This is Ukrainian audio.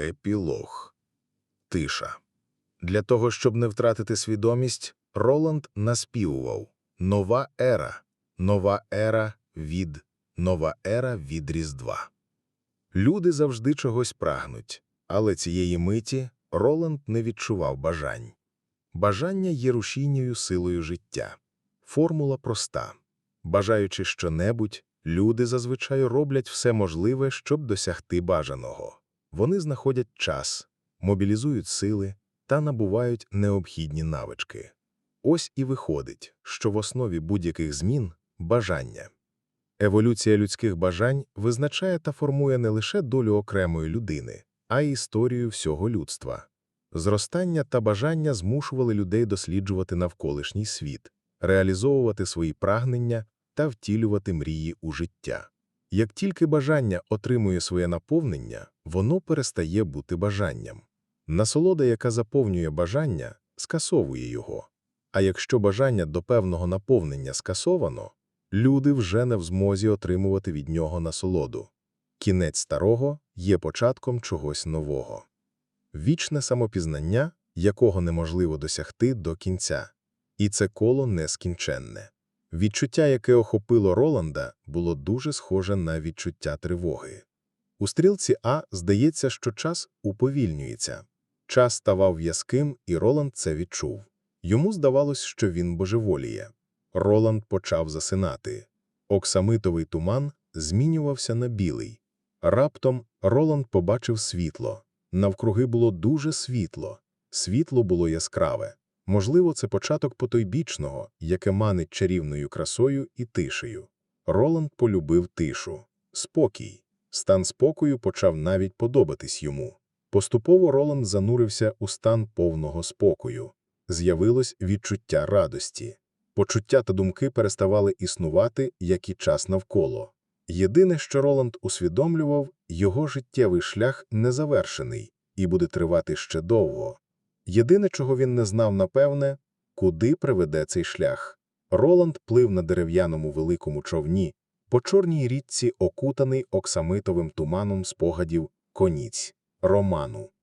Епілог. Тиша. Для того, щоб не втратити свідомість, Роланд наспівував «Нова ера, нова ера від, нова ера від Різдва». Люди завжди чогось прагнуть, але цієї миті Роланд не відчував бажань. Бажання є рушійною силою життя. Формула проста. Бажаючи щонебудь, люди зазвичай роблять все можливе, щоб досягти бажаного. Вони знаходять час, мобілізують сили та набувають необхідні навички. Ось і виходить, що в основі будь-яких змін – бажання. Еволюція людських бажань визначає та формує не лише долю окремої людини, а й історію всього людства. Зростання та бажання змушували людей досліджувати навколишній світ, реалізовувати свої прагнення та втілювати мрії у життя. Як тільки бажання отримує своє наповнення, воно перестає бути бажанням. Насолода, яка заповнює бажання, скасовує його. А якщо бажання до певного наповнення скасовано, люди вже не в змозі отримувати від нього насолоду. Кінець старого є початком чогось нового. Вічне самопізнання, якого неможливо досягти до кінця. І це коло нескінченне. Відчуття, яке охопило Роланда, було дуже схоже на відчуття тривоги. У стрілці А здається, що час уповільнюється. Час ставав в'язким, і Роланд це відчув. Йому здавалось, що він божеволіє. Роланд почав засинати. Оксамитовий туман змінювався на білий. Раптом Роланд побачив світло. Навкруги було дуже світло. Світло було яскраве. Можливо, це початок потойбічного, яке манить чарівною красою і тишею. Роланд полюбив тишу. Спокій. Стан спокою почав навіть подобатись йому. Поступово Роланд занурився у стан повного спокою. З'явилось відчуття радості. Почуття та думки переставали існувати, як і час навколо. Єдине, що Роланд усвідомлював, його життєвий шлях незавершений і буде тривати ще довго. Єдине, чого він не знав напевне, куди приведе цей шлях. Роланд плив на дерев'яному великому човні, по чорній річці окутаний оксамитовим туманом спогадів коніць, роману.